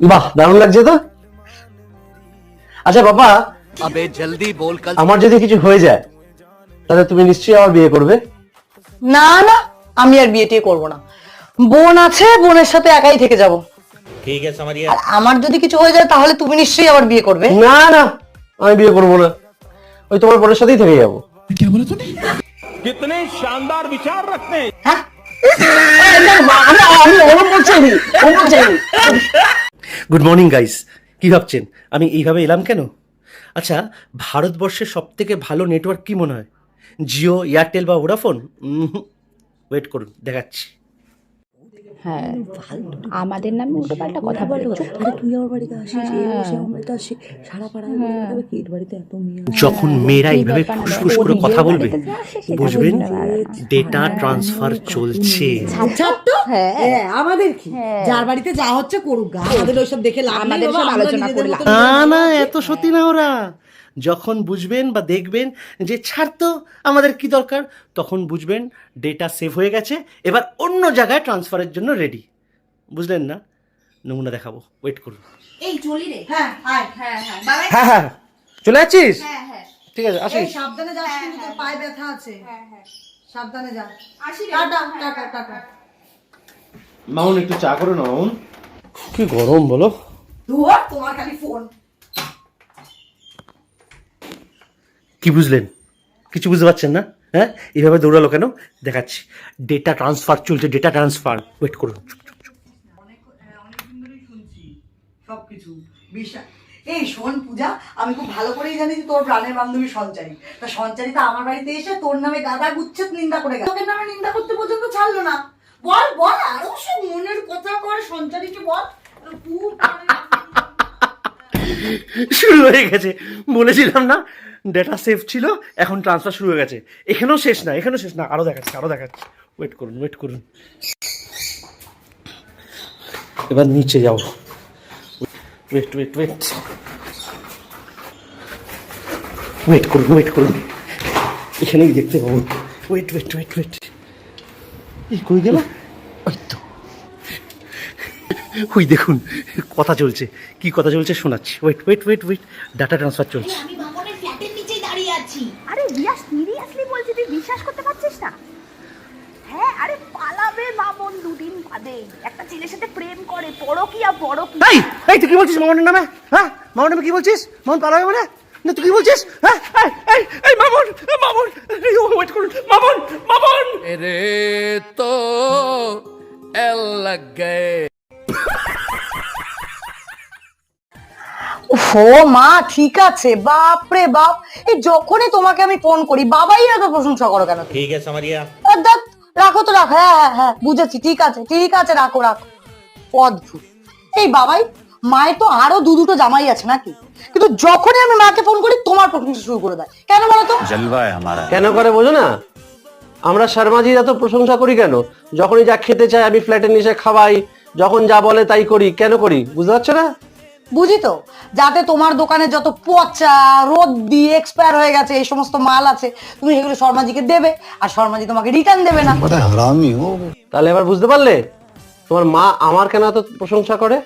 বাহ দারুণ লাগছে তো? আচ্ছা বাবা আবে জলদি বল কাল আমার যদি কিছু হয়ে যায় তাহলে তুমি নিশ্চয়ই আমার বিয়ে করবে। না না আমি আর বিয়ে করব না। বোন আছে বোনের সাথে একাই থেকে যাব। ঠিক আছে আমার আর আমার যদি কিছু হয়ে যায় তাহলে তুমি নিশ্চয়ই আবার বিয়ে করবে। না না আমি বিয়ে করব না। ওই তোমার বোনের সাথেই থেকে যাব। কি বলে তুমি কিতনে শানদার বিচার রাখতে হ্যাঁ আমি আমি ওরম বলছি আমি ওরম বলছি গুড মর্নিং গাইস কী ভাবছেন? আমি এইভাবে এলাম কেন? আচ্ছা ভারতবর্ষের সব থেকে ভালো নেটওয়ার্ক কী মনে হয়? জিও এয়ারটেল বা ভোডাফোন ওয়েট করুন, দেখাচ্ছি। হ্যাঁ। আমাদের নামে উল্টো পাল্টা কথা বলো আরে তুই আমার বাড়িতে আসিস আমার বাড়িতে আসিস সারা পাড়ায় বলে এর বাড়িতে এত মেয়ে যখন মেয়েরা এইভাবে ফুসফুস করে কথা বলবে আসে বুঝবেন। ডেটা ট্রান্সফার চলছে। তো। হ্যাঁ। আমাদের কি? যার বাড়িতে যা হচ্ছে করুক গা। আমাদের ওইসব দেখে লাভ আমাদের সব আলোচনা করলাম। না না এত সত্যি না ওরা। যখন বুঝবেন বা দেখবেন যে ছাড় তো আমাদের কি দরকার তখন বুঝবেন ডেটা সেভ হয়ে গেছে এবার অন্য জায়গায় ট্রান্সফারের জন্য রেডি বুঝলেন না? নমুনা দেখাবো। ওয়েট করুন। হ্যাঁ আয়। হ্যাঁ হ্যাঁ। চলে যাচ্ছিস? ঠিক আছে এই আসিস সাবধানে যাস কিন্তু তোর পায়ে ব্যথা আছে। সাবধানে যা। Tata tata tata. মামুন একটু চা করো না মামুন। কি গরম বলো। তোমার খালি ফোন কি বুঝলেন? কিছু বুঝতে পারছেন না? হ্যাঁ? এইভাবে দৌড়ালো কেন? দেখাচ্ছি। ডেটা ট্রান্সফার চলছে ডেটা ট্রান্সফার ওয়েট করুন। সবকিছু এই শোন পূজা, আমি খুব ভালো করেই জানি যে তোর প্রাণের বান্ধবী সঞ্চারী। তা সঞ্চারী তো আমার বাড়িতে এসে তোর নামে গাদা গুচ্ছেত নিন্দা করে গেল। তোকে নামে নিন্দা করতে পর্যন্ত ছাড়লো না। বল বল, আরও সব মনের কথা কর সঞ্চারীকে বল। শুরু হয়ে গেছে। বলেছিলাম না ডেটা সেভ ছিল, এখন ট্রান্সফার শুরু হয়ে গেছে। এখানেও শেষ না, এখানেও শেষ না আরও দেখাচ্ছি আরও দেখাচ্ছি। ওয়েট করুন ওয়েট করুন। এবার নিচে যাও। ওয়েট ওয়েট ওয়েট ওয়েট করুন ওয়েট করুন। এখানেই দেখতে পাবো। ওয়েট ওয়েট ওয়েট ওয়েট এই কই গেল? ওই তো। ওই দেখুন কথা চলছে। কি কথা চলছে শোনাচ্ছি। Wait wait wait wait data transfer চলছে। আমি দাঁড়িয়ে আছি। আরে রিয়া সিরিয়াসলি বলছি তুই বিশ্বাস করতে পারছিস না? হ্যাঁ আরে পালাবে মামন দুদিন বাদে। একটা ছেলের সাথে প্রেম করে পরকিয়া পরকিয়া। এই এই তুই কি বলছিস মামনের নামে? হ্যাঁ মামনের নামে কি বলছিস? মামন পালাবে মানে না তুই কি বলছিস? হ্যাঁ এই এই মামন মামন ওয়েট করুন। মামন মামন! রে তো এল লাগ। ও মা ঠিক আছে। বাপরে বাপ। এই যখনই তোমাকে আমি ফোন করি বাবাই এত প্রশংসা করো কেন ঠিক আছে মারিয়া। রাখো তো রাখো। হ্যাঁ হ্যাঁ হ্যাঁ বুঝেছি। ঠিক আছে ঠিক আছে রাখো রাখো। অদ্ভুত। এই বাবাই মায়ের তো আরও দু দুটো জামাই আছে নাকি? কিন্তু যখনই আমি মাকে ফোন করি তোমার প্রশংসা শুরু করে দেয়। কেন বলো তো? কেন করে বোঝো না? আমরা শর্মাজির এত প্রশংসা করি কেন? যখনই যা খেতে চাই আমি ফ্ল্যাটে নিচে খাওয়াই। যখন যা বলে তাই করি। কেন করি? বুঝতে পারছ না? বুঝি তো? যাতে তোমার দোকানে যত পচা রোদ দিয়ে এক্সপায়ার হয়ে গেছে এই সমস্ত মাল আছে তুমি সেগুলো শর্মাজিকে দেবে আর শর্মাজি তোমাকে রিটার্ন দেবে না। তাহলে এবার বুঝতে পারলে? তোমার মা আমার কেন এত প্রশংসা করে?